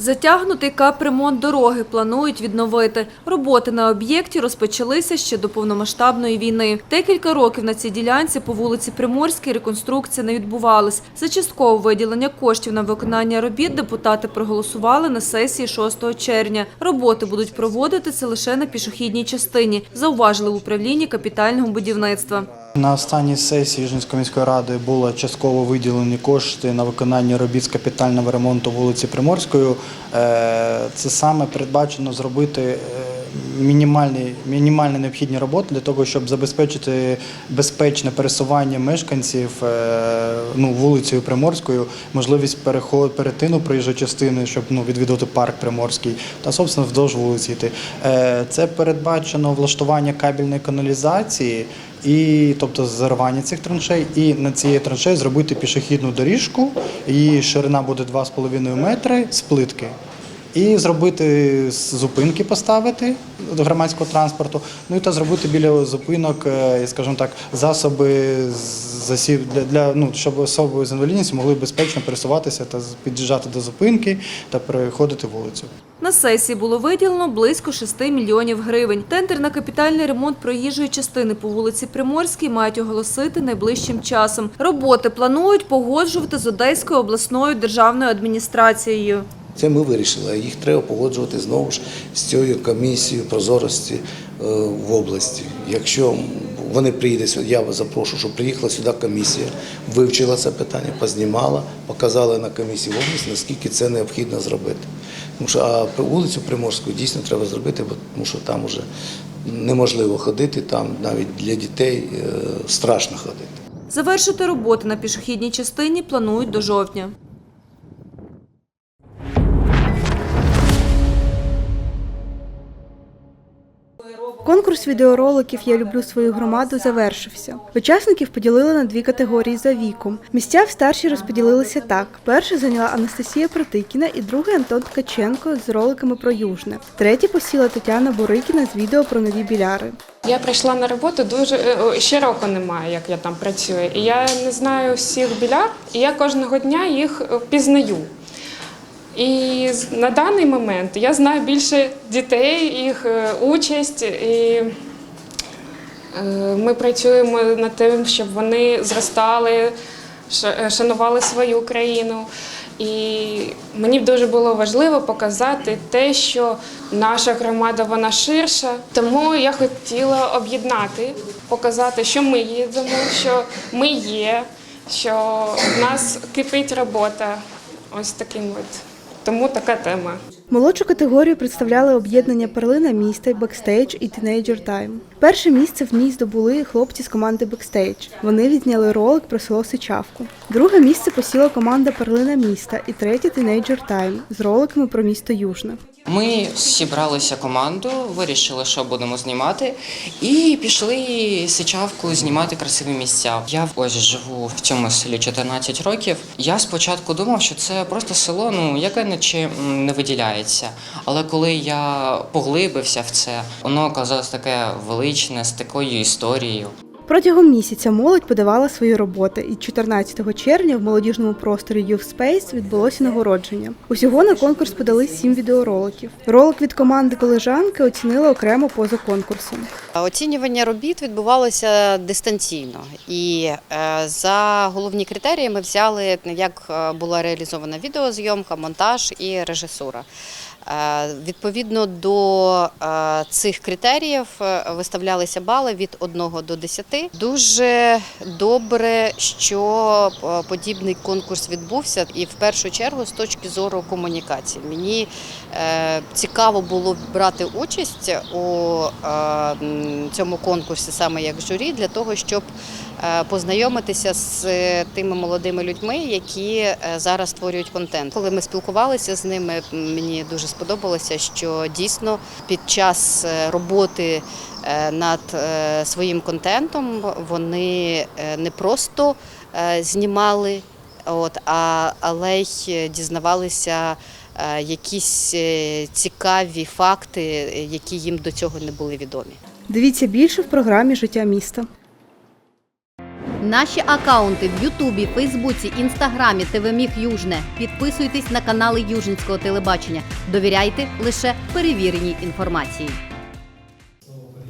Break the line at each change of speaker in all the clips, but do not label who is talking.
Затягнутий капремонт дороги планують відновити. Роботи на об'єкті розпочалися ще до повномасштабної війни. Декілька років на цій ділянці по вулиці Приморській реконструкція не відбувалась. За часткове виділення коштів на виконання робіт депутати проголосували на сесії 6 червня. Роботи будуть проводитися лише на пішохідній частині, зауважили в управлінні капітального будівництва.
На останній сесії Южницької міської ради було частково виділені кошти на виконання робіт з капітального ремонту вулиці Приморської. Е, Це саме передбачено зробити е, мінімальні, мінімальні необхідні роботи для того, щоб забезпечити безпечне пересування мешканців е, ну, вулицею Приморською, можливість переход, перетину проїжджої частини, щоб ну, відвідувати парк Приморський та, собственно, вздовж вулиці йти. Е, Це передбачено влаштування кабельної каналізації і тобто зарвання цих траншей, і на цієї траншеї зробити пішохідну доріжку. Її ширина буде 2,5 метри з плитки. І зробити зупинки поставити до громадського транспорту. Ну і та зробити біля зупинок, е, скажімо так, засоби з- засів для, для ну щоб особи з інвалідністю могли безпечно пересуватися та під'їжджати до зупинки та переходити вулицю.
На сесії було виділено близько 6 мільйонів гривень. Тендер на капітальний ремонт проїжджої частини по вулиці Приморській мають оголосити найближчим часом. Роботи планують погоджувати з Одеською обласною державною адміністрацією.
Це ми вирішили, їх треба погоджувати знову ж з цією комісією прозорості е, в області. Якщо вони приїдуть я вас запрошу, щоб приїхала сюди комісія, вивчила це питання, познімала, показала на комісії в області, наскільки це необхідно зробити. Тому що а вулицю Приморську дійсно треба зробити, тому що там вже неможливо ходити, там навіть для дітей е, страшно ходити.
Завершити роботи на пішохідній частині планують до жовтня.
Конкурс відеороликів Я люблю свою громаду завершився. Учасників поділили на дві категорії за віком. Місця в старші розподілилися так: перше зайняла Анастасія Протикіна і другий Антон Ткаченко з роликами про Южне. Третє посіла Тетяна Бурикіна з відео про нові біляри.
Я прийшла на роботу дуже е, ще року немає, як я там працюю. І я не знаю всіх біляр, і я кожного дня їх е, пізнаю. І на даний момент я знаю більше дітей, їх е, участь. І е, ми працюємо над тим, щоб вони зростали, е, шанували свою країну. І мені дуже було важливо показати те, що наша громада вона ширша. Тому я хотіла об'єднати, показати, що ми їдемо, що ми є, що в нас кипить робота. Ось таким от. Тому така тема.
Молодшу категорію представляли об'єднання Перлина міста, Бекстейдж і Тінейджер Тайм. Перше місце в ній здобули хлопці з команди Бекстейдж. Вони відняли ролик про село Сичавку. Друге місце посіла команда Перлина міста і третє Тінейджер Тайм з роликами про місто Южне.
Ми зібралися команду, вирішили, що будемо знімати, і пішли сичавку знімати красиві місця. Я ось живу в цьому селі 14 років. Я спочатку думав, що це просто село, ну яке наче не виділяється. Але коли я поглибився в це, воно оказалось таке величне з такою історією.
Протягом місяця молодь подавала свої роботи, і 14 червня в молодіжному просторі Youth Space відбулося нагородження. Усього на конкурс подали сім відеороликів. Ролик від команди колежанки оцінили окремо поза конкурсом.
Оцінювання робіт відбувалося дистанційно, і е, за головні критерії ми взяли як е, була реалізована відеозйомка, монтаж і режисура. Е, Відповідно до цих критеріїв виставлялися бали від 1 до 10. Дуже добре, що е, подібний конкурс відбувся, і в першу чергу з точки зору комунікації. Мені е, цікаво було брати участь у е, цьому конкурсі саме як журі, для того, щоб познайомитися з тими молодими людьми, які зараз створюють контент. Коли ми спілкувалися з ними, мені дуже сподобалося, що дійсно під час роботи над е, своїм контентом вони е, не просто е, знімали, от, а, але й дізнавалися е, якісь е, цікаві факти, е, які їм до цього не були відомі.
Дивіться більше в програмі Життя міста.
Наші акаунти в Ютубі, Фейсбуці, Інстаграмі, ТВ Міг Южне. Підписуйтесь на канали Южницького телебачення. Довіряйте лише перевіреній інформації.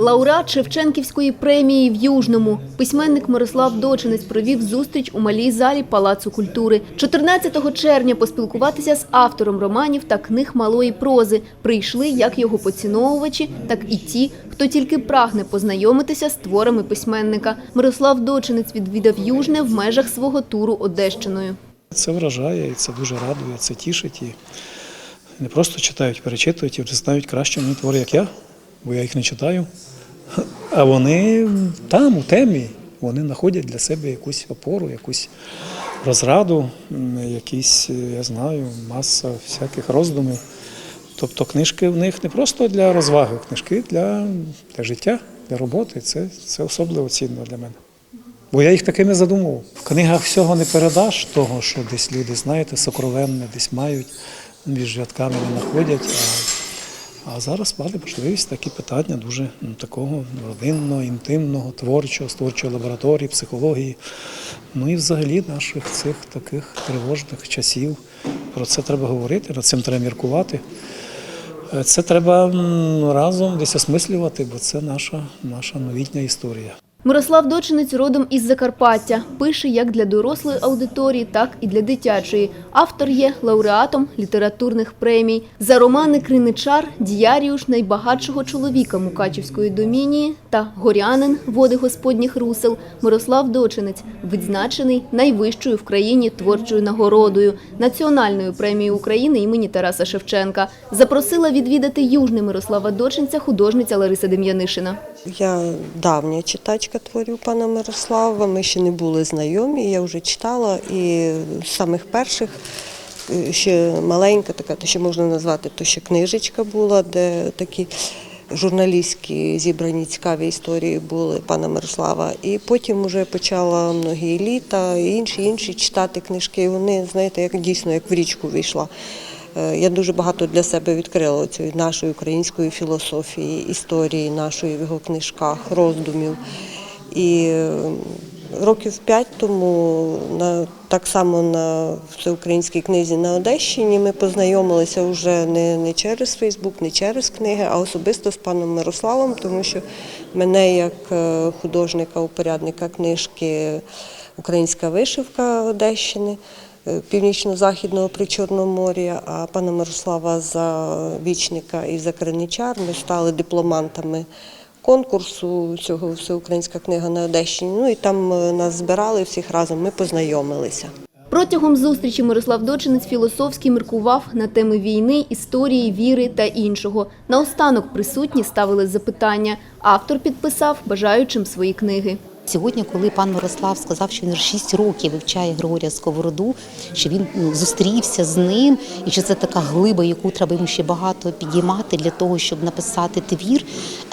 Лауреат Шевченківської премії в Южному. Письменник Мирослав Дочинець провів зустріч у малій залі Палацу культури. 14 червня поспілкуватися з автором романів та книг малої прози прийшли як його поціновувачі, так і ті, хто тільки прагне познайомитися з творами письменника. Мирослав Дочинець відвідав Южне в межах свого туру Одещиною.
Це вражає, і це дуже радує, це тішить. І не просто читають, перечитують і вже знають краще мені твори, як я, бо я їх не читаю. А вони там, у темі, вони знаходять для себе якусь опору, якусь розраду, якісь, е, я знаю, маса всяких роздумів. Тобто книжки в них не просто для розваги, книжки для, для життя, для роботи. Це, це особливо цінно для мене. Бо я їх такими задумував. В книгах всього не передаш того, що десь люди, знаєте, сокровенне десь мають, між рядками не знаходять. А, а зараз мали можливість такі питання дуже ну, такого родинного, інтимного, творчого, творчої лабораторії, психології. Ну і взагалі наших цих таких тривожних часів. Про це треба говорити, над цим треба міркувати. Е, Це треба разом десь осмислювати, бо це наша, наша новітня історія.
Мирослав Дочинець родом із Закарпаття. Пише як для дорослої аудиторії, так і для дитячої. Автор є лауреатом літературних премій. За романи Криничар, Діаріуш найбагатшого чоловіка Мукачівської домінії та Горянин води господніх русел Мирослав Дочинець відзначений найвищою в країні творчою нагородою Національною премією України імені Тараса Шевченка. Запросила відвідати южний Мирослава Дочинця художниця Лариса Дем'янишина.
Я давня читачка творів пана Мирослава. Ми ще не були знайомі. Я вже читала і з самих перших. е, Ще маленька така, то ще можна назвати, то ще книжечка була, де такі журналістські зібрані цікаві історії були пана Мирослава. І потім вже почала многі літа і інші інші читати книжки. Вони, знаєте, як дійсно як в річку вийшла. Е, Я дуже багато для себе відкрила цієї нашої української філософії, історії нашої в його книжках, роздумів. І е, років п'ять тому на так само на всеукраїнській книзі на Одещині ми познайомилися вже не, не через Фейсбук, не через книги, а особисто з паном Мирославом, тому що мене як е, художника, упорядника книжки Українська вишивка Одещини. е, Північно-західного причорномор'я, а пана Мирослава за вічника і за криничар. Ми стали дипломантами конкурсу цього всеукраїнська книга на Одещині. Ну і там е, нас збирали всіх разом. Ми познайомилися.
Протягом зустрічі Мирослав Дочинець філософськи міркував на теми війни, історії, віри та іншого. Наостанок присутні ставили запитання. Автор підписав бажаючим свої книги.
Сьогодні, коли пан Мирослав сказав, що він 6 років вивчає Григорія Сковороду, що він ну, зустрівся з ним, і що це така глиба, яку треба йому ще багато підіймати для того, щоб написати твір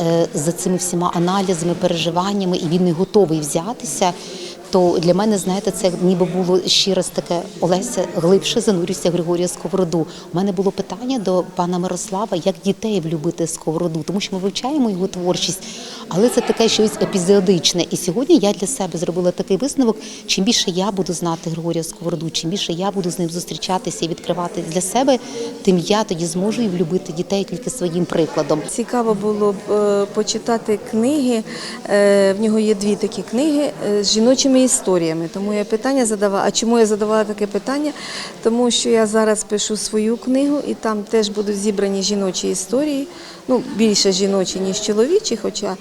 е, за цими всіма аналізами, переживаннями, і він не готовий взятися. То для мене, знаєте, це ніби було ще раз таке Олеся глибше занурюся Григорія Сковороду. У мене було питання до пана Мирослава, як дітей влюбити Сковороду, тому що ми вивчаємо його творчість, але це таке щось епізодичне. І сьогодні я для себе зробила такий висновок: чим більше я буду знати Григорія Сковороду, чим більше я буду з ним зустрічатися і відкривати для себе, тим я тоді зможу і влюбити дітей тільки своїм прикладом.
Цікаво було б е, почитати книги. Е, В нього є дві такі книги е, з жіночими історіями. Тому я питання задавала. А чому я задавала таке питання? Тому що я зараз пишу свою книгу, і там теж будуть зібрані жіночі історії. Ну, більше жіночі, ніж чоловічі, хоча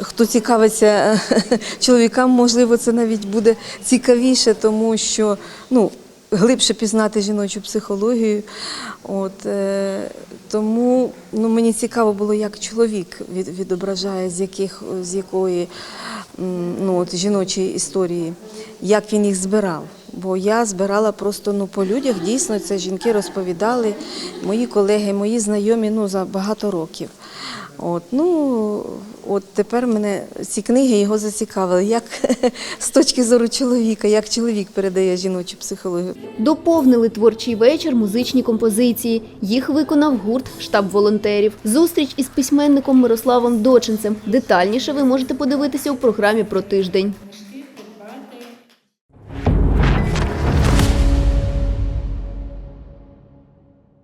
хто цікавиться чоловікам, можливо, це навіть буде цікавіше, тому що ну, глибше пізнати жіночу психологію. От, е, тому ну, мені цікаво було, як чоловік від, відображає, з, яких, з якої ну, от, жіночої історії, як він їх збирав. Бо я збирала просто ну, по людях, дійсно, це жінки розповідали, мої колеги, мої знайомі ну, за багато років. От, ну, от тепер мене ці книги його зацікавили, як з точки зору чоловіка, як чоловік передає жіночу психологію.
Доповнили творчий вечір музичні композиції. Їх виконав гурт штаб волонтерів. Зустріч із письменником Мирославом Дочинцем. Детальніше ви можете подивитися у програмі про тиждень.